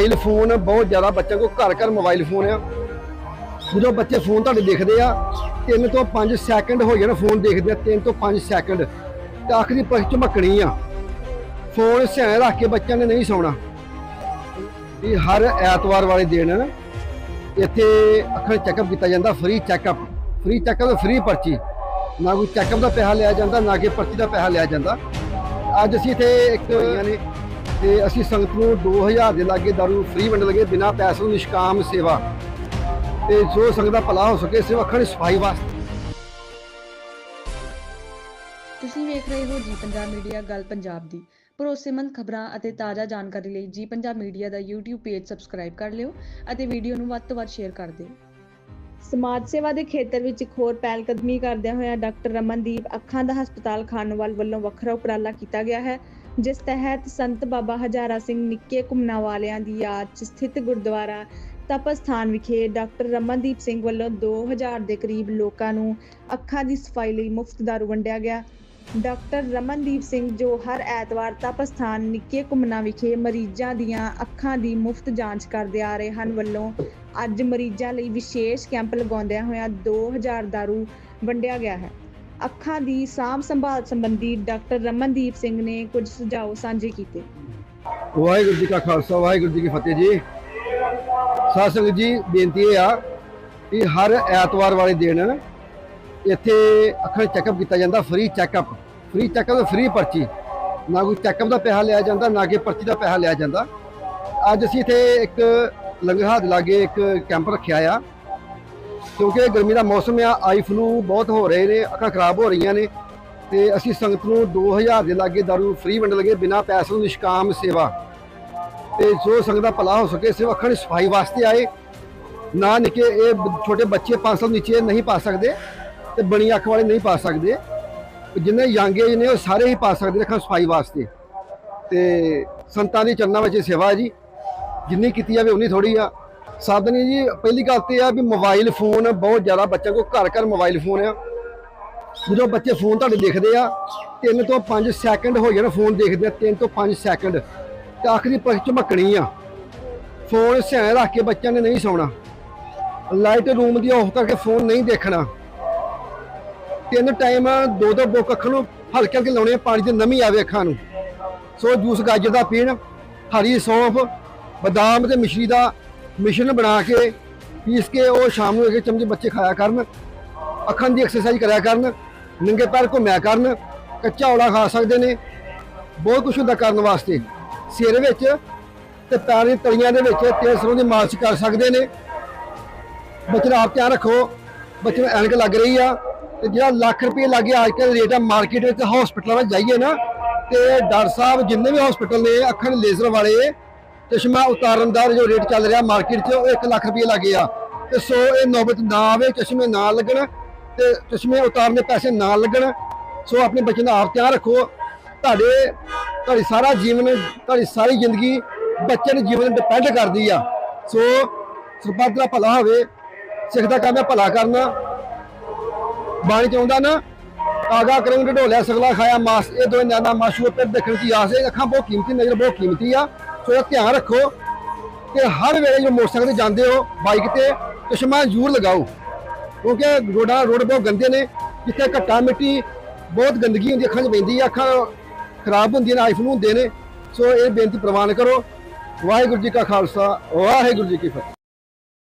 Mobile phone ਬਹੁਤ ਜ਼ਿਆਦਾ ਬੱਚਿਆਂ ਕੋਲ ਘਰ ਘਰ ਮੋਬਾਈਲ ਫੋਨ ਆ। ਜਦੋਂ ਬੱਚੇ ਫੋਨ ਤੁਹਾਡੇ ਦੇਖਦੇ ਆ 3 ਤੋਂ 5 ਸੈਕਿੰਡ ਹੋ ਜਾਣਾ ਫੋਨ ਦੇਖਦੇ ਆ 3 ਤੋਂ 5 ਸੈਕਿੰਡ। ਤੇ ਆਖਰੀ ਪਖ ਝਮਕਣੀ ਆ। ਫੋਨ ਸਿਆਣੇ ਰੱਖ ਕੇ ਬੱਚਿਆਂ ਨੇ ਨਹੀਂ ਸੌਣਾ। ਇਹ ਹਰ ਐਤਵਾਰ ਵਾਲੇ ਦਿਨ ਇੱਥੇ ਅੱਖਾਂ ਚੈੱਕਅਪ ਕੀਤਾ ਜਾਂਦਾ free checkup free checkup free ਪਰਚੀ। ਨਾ ਕੋਈ ਚੈੱਕਅਪ ਦਾ ਪੈਸਾ ਲਿਆ ਜਾਂਦਾ, ਨਾ ਕਿ ਪਰਚੀ ਦਾ ਪੈਸਾ ਲਿਆ ਜਾਂਦਾ। ਅੱਜ ਅਸੀਂ ਇੱਥੇ ਇੱਕ ਹੋਈਆਂ ਨੇ। ਤੇ ਅਸੀਂ ਸੰਗਤ ਨੂੰ 2000 ਦੇ ਲਾਗੇ ਦਾਰੂ ਫ੍ਰੀ ਵੰਡ ਲਗੇ ਬਿਨਾਂ ਪੈਸੇ ਤੋਂ ਨਿਸ਼ਕਾਮ ਸੇਵਾ। ਤੇ ਜੋ ਸੰਗਤ ਦਾ ਭਲਾ ਹੋ ਸਕੇ ਅੱਖਾਂ ਦੀ ਸਫ਼ਾਈ ਵਾਸਤੇ। ਤੁਸੀਂ ਵੇਖ ਰਹੇ ਹੋ ਜੀ ਪੰਜਾਬ ਮੀਡੀਆ ਗੱਲ ਪੰਜਾਬ ਦੀ। ਭਰੋਸੇਮੰਦ ਖਬਰਾਂ ਅਤੇ ਤਾਜ਼ਾ ਜਾਣਕਾਰੀ ਲਈ ਜੀ ਪੰਜਾਬ ਮੀਡੀਆ ਦਾ YouTube ਪੇਜ ਸਬਸਕ੍ਰਾਈਬ ਕਰ ਲਿਓ ਅਤੇ ਵੀਡੀਓ ਨੂੰ ਵੱਧ ਤੋਂ ਵੱਧ ਸ਼ੇਅਰ ਕਰ ਦਿਓ। ਸਮਾਜ ਸੇਵਾ ਦੇ ਖੇਤਰ ਵਿੱਚ ਇੱਕ ਹੋਰ ਪਹਿਲ ਕਦਮੀ ਕਰਦਿਆਂ ਹੋਇਆਂ ਡਾਕਟਰ ਰਮਨਦੀਪ ਅੱਖਾਂ ਦਾ ਹਸਪਤਾਲ ਖਾਨੋਵਾਲ ਵੱਲੋਂ ਵੱਖਰਾ ਉਪਰਾਲਾ ਕੀਤਾ ਗਿਆ ਹੈ। ਜਿਸ ਤਹਿਤ ਸੰਤ ਬਾਬਾ ਹਜ਼ਾਰਾ ਸਿੰਘ ਨਿੱਕੇ ਘੁੰਮਣਾ ਵਾਲਿਆਂ ਦੀ ਯਾਦ 'ਚ ਸਥਿਤ ਗੁਰਦੁਆਰਾ ਤਪਸਥਾਨ ਵਿਖੇ ਡਾਕਟਰ ਰਮਨਦੀਪ ਸਿੰਘ ਵੱਲੋਂ 2000 ਦੇ ਕਰੀਬ ਲੋਕਾਂ ਨੂੰ ਅੱਖਾਂ ਦੀ ਸਫ਼ਾਈ ਲਈ ਮੁਫਤ ਦਾਰੂ ਵੰਡਿਆ ਗਿਆ। ਡਾਕਟਰ ਰਮਨਦੀਪ ਸਿੰਘ ਜੋ ਹਰ ਐਤਵਾਰ ਤਪਸਥਾਨ ਨਿੱਕੇ ਘੁੰਮਣਾ ਵਿਖੇ ਮਰੀਜ਼ਾਂ ਦੀਆਂ ਅੱਖਾਂ ਦੀ ਮੁਫਤ ਜਾਂਚ ਕਰਦੇ ਆ ਰਹੇ ਹਨ ਵੱਲੋਂ ਅੱਜ ਮਰੀਜ਼ਾਂ ਲਈ ਵਿਸ਼ੇਸ਼ ਕੈਂਪ ਲਗਾਉਂਦਿਆਂ ਹੋਇਆਂ 2000 ਦਾਰੂ ਵੰਡਿਆ ਗਿਆ ਹੈ। ਅੱਖਾਂ ਦੀ ਸਾਂਭ ਸੰਭਾਲ ਸੰਬੰਧੀ ਡਾਕਟਰ ਰਮਨਦੀਪ ਸਿੰਘ ਨੇ ਕੁਝ ਸੁਝਾਅ ਸਾਂਝੇ ਕੀਤੇ। ਵਾਹਿਗੁਰੂ ਜੀ ਕਾ ਖਾਲਸਾ, ਵਾਹਿਗੁਰੂ ਜੀ ਕੀ ਫਤਿਹ ਜੀ। ਸਾਧ ਸੰਗਤ ਜੀ, ਬੇਨਤੀ ਇਹ ਆ ਕਿ ਹਰ ਐਤਵਾਰ ਵਾਲੇ ਦਿਨ ਇੱਥੇ ਅੱਖਾਂ ਚੈੱਕਅਪ ਕੀਤਾ ਜਾਂਦਾ free checkup free checkup free ਪਰਚੀ। ਨਾ ਕੋਈ ਚੈੱਕਅਪ ਦਾ ਪੈਸਾ ਲਿਆ ਜਾਂਦਾ, ਨਾ ਕਿ ਪਰਚੀ ਦਾ ਪੈਸਾ ਲਿਆ ਜਾਂਦਾ। ਅੱਜ ਅਸੀਂ ਇੱਥੇ ਇੱਕ ਲੰਗਰ ਹਾਥ ਲਾਗੇ ਇੱਕ ਕੈਂਪ ਰੱਖਿਆ ਆ। ਕਿਉਂਕਿ ਗਰਮੀ ਦਾ ਮੌਸਮ ਆ, ਆਈ ਫਲੂ ਬਹੁਤ ਹੋ ਰਹੇ ਨੇ, ਅੱਖਾਂ ਖਰਾਬ ਹੋ ਰਹੀਆਂ ਨੇ ਤੇ ਅਸੀਂ ਸੰਗਤ ਨੂੰ 2000 ਦੇ ਲਾਗੇ ਦਾਰੂ ਫ੍ਰੀ ਵੰਡ ਲਗੇ ਬਿਨਾਂ ਪੈਸੇ ਤੋਂ ਨਿਸ਼ਕਾਮ ਸੇਵਾ। ਤੇ ਜੋ ਸੰਗਤ ਦਾ ਭਲਾ ਹੋ ਸਕੇ, ਸਿਰਫ ਅੱਖਾਂ ਦੀ ਸਫ਼ਾਈ ਵਾਸਤੇ ਆਏ। ਨਾ ਨਿੱਕੇ, ਇਹ ਛੋਟੇ ਬੱਚੇ 5 ਸਾਲ ਨੀਚੇ ਨਹੀਂ ਪਾ ਸਕਦੇ ਤੇ ਬਣੀ ਅੱਖ ਵਾਲੇ ਨਹੀਂ ਪਾ ਸਕਦੇ। ਜਿੰਨੇ ਯੰਗ ਏਜ ਨੇ, ਉਹ ਸਾਰੇ ਹੀ ਪਾ ਸਕਦੇ ਅੱਖਾਂ ਸਫ਼ਾਈ ਵਾਸਤੇ। ਤੇ ਸੰਤਾਂ ਦੀ ਚੰਨਾਂ ਵਿੱਚ ਇਹ ਸੇਵਾ ਹੈ ਜੀ। ਜਿੰਨੀ ਕੀਤੀ ਜਾਵੇ, ਉਨੀ ਥੋੜੀ ਆ। ਸਾਧਨੀ ਜੀ, ਪਹਿਲੀ ਗੱਲ ਤੇ ਆ ਵੀ ਮੋਬਾਈਲ ਫੋਨ ਬਹੁਤ ਜ਼ਿਆਦਾ ਬੱਚਿਆਂ ਕੋਲ ਘਰ ਘਰ ਮੋਬਾਈਲ ਫੋਨ ਆ। ਜਦੋਂ ਬੱਚੇ ਫੋਨ ਤੁਹਾਡੇ ਦੇਖਦੇ ਆ 3 ਤੋਂ 5 ਸੈਕਿੰਡ ਹੋ ਜਾਣਾ ਫੋਨ ਦੇਖਦੇ ਆ 3 ਤੋਂ 5 ਸੈਕਿੰਡ ਤੇ ਆਖਰੀ ਪੱਖ ਝਮਕਣੀ ਆ। ਫੋਨ ਸਿਆਣੇ ਰੱਖ ਕੇ ਬੱਚਿਆਂ ਨੇ ਨਹੀਂ ਸੌਣਾ। ਲਾਈਟ ਰੂਮ ਦੀ ਆਫ ਕਰਕੇ ਫੋਨ ਨਹੀਂ ਦੇਖਣਾ। ਤਿੰਨ ਟਾਈਮ ਦੋ ਦੋ ਬੁੱਕ ਅੱਖਾਂ ਨੂੰ ਹਲਕੇ ਹਲਕੇ ਲਾਉਣੇ ਪਾਣੀ ਦੀ ਨਮੀ ਆਵੇ ਅੱਖਾਂ ਨੂੰ। ਸੋ ਜੂਸ ਗਾਜਰ ਦਾ ਪੀਣ, ਹਰੀ ਸੌਂਫ, ਬਦਾਮ ਤੇ ਮਿਸ਼ਰੀ ਦਾ ਮਿਸ਼ਰਣ ਬਣਾ ਕੇ ਪੀਸ ਕੇ ਉਹ ਸ਼ਾਮ ਨੂੰ ਇੱਕ ਚਮਚ ਬੱਚੇ ਖਾਇਆ ਕਰਨ, ਅੱਖਾਂ ਦੀ ਐਕਸਰਸਾਈਜ਼ ਕਰਿਆ ਕਰਨ, ਨੰਗੇ ਪੈਰ ਘੁੰਮਿਆ ਕਰਨ, ਕੱਚਾ ਔਲਾ ਖਾ ਸਕਦੇ ਨੇ, ਬਹੁਤ ਕੁਝ ਹੁੰਦਾ ਕਰਨ ਵਾਸਤੇ। ਸਿਰ ਵਿੱਚ ਤੇ ਪੈਰ ਦੀ ਤਲੀਆਂ ਦੇ ਵਿੱਚ ਤੇਲ ਸਰੋਂ ਦੀ ਮਾਲਿਸ਼ ਕਰ ਸਕਦੇ ਨੇ। ਬੱਚੇ ਦਾ ਆਪ ਧਿਆਨ ਰੱਖੋ, ਬੱਚੇ ਨੂੰ ਐਨਕ ਲੱਗ ਰਹੀ ਆ, ਤੇ ਜਿਹੜਾ ਲੱਖ ਰੁਪਏ ਲੱਗੇ ਅੱਜ ਕੱਲ੍ਹ ਰੇਟ ਆ ਮਾਰਕੀਟ ਵਿੱਚ ਹਸਪੀਟਲਾਂ ਵਿੱਚ ਜਾਈਏ ਨਾ, ਤੇ ਡਾਕਟਰ ਸਾਹਿਬ ਜਿੰਨੇ ਵੀ ਹਸਪੀਟਲ ਨੇ, ਅੱਖਾਂ ਲੇਜ਼ਰ ਵਾਲੇ ਚਸ਼ਮਾ ਉਤਾਰਨ ਦਾ ਜੋ ਰੇਟ ਚੱਲ ਰਿਹਾ ਮਾਰਕੀਟ 'ਚ, ਉਹ 1 ਲੱਖ ਰੁਪਏ ਲੱਗੇ ਆ। ਤੇ ਸੋ ਇਹ ਨੌਬਤ ਨਾ ਆਵੇ, ਚਸ਼ਮੇ ਨਾ ਲੱਗਣ ਤੇ ਚਸ਼ਮੇ ਉਤਾਰਨ ਦੇ ਪੈਸੇ ਨਾ ਲੱਗਣ। ਸੋ ਆਪਣੇ ਬੱਚੇ ਦਾ ਆਪ ਧਿਆਨ ਰੱਖੋ। ਤੁਹਾਡੇ, ਤੁਹਾਡੀ ਸਾਰਾ ਜੀਵਨ, ਤੁਹਾਡੀ ਸਾਰੀ ਜ਼ਿੰਦਗੀ ਬੱਚੇ ਦੇ ਜੀਵਨ ਡਿਪੈਂਡ ਕਰਦੀ ਆ। ਸੋ ਸਰਬੱਤ ਦਾ ਭਲਾ ਹੋਵੇ, ਸਿੱਖ ਦਾ ਕੰਮ ਹੈ ਭਲਾ ਕਰਨਾ। ਬਾਣੀ ਚਾਹੁੰਦਾ ਨਾ, ਆਗਾ ਕਰਮ ਢੋਲਿਆ, ਸਗਲਾ ਖਾਇਆ ਮਾਸ। ਇਹ ਦੋਵੇਂ ਨਿਆਣਾ ਮਾਸ਼ੂ ਤੇ ਦੇਖਣ ਦੀ ਆਸ ਹੈ। ਅੱਖਾਂ ਬਹੁਤ ਕੀਮਤੀ, ਨਜ਼ਰ ਬਹੁਤ ਕੀਮਤੀ ਆ। ਸੋ ਧਿਆਨ ਰੱਖੋ ਕਿ ਹਰ ਵੇਲੇ ਜਦੋਂ ਮੋਟਰਸਾਈਕਲ ਤੇ ਜਾਂਦੇ ਹੋ, ਬਾਈਕ ਤੇ, ਚਸ਼ਮਾ ਜ਼ਰੂਰ ਲਗਾਓ। ਕਿਉਂਕਿ ਰੋਡਾਂ, ਰੋਡ ਬਹੁਤ ਗੰਦੇ ਨੇ, ਜਿੱਥੇ ਘੱਟਾ ਮਿੱਟੀ, ਬਹੁਤ ਗੰਦਗੀ ਹੁੰਦੀ, ਅੱਖਾਂ 'ਚ ਪੈਂਦੀ ਹੈ ਅੱਖਾਂ ਖਰਾਬ ਹੁੰਦੀਆਂ ਨੇ, ਆਈਫੋਨ ਹੁੰਦੇ ਨੇ। ਸੋ ਇਹ ਬੇਨਤੀ ਪ੍ਰਵਾਨ ਕਰੋ। ਵਾਹਿਗੁਰੂ ਜੀ ਕਾ ਖਾਲਸਾ, ਵਾਹਿਗੁਰੂ ਜੀ ਕੀ ਫਤਿਹ।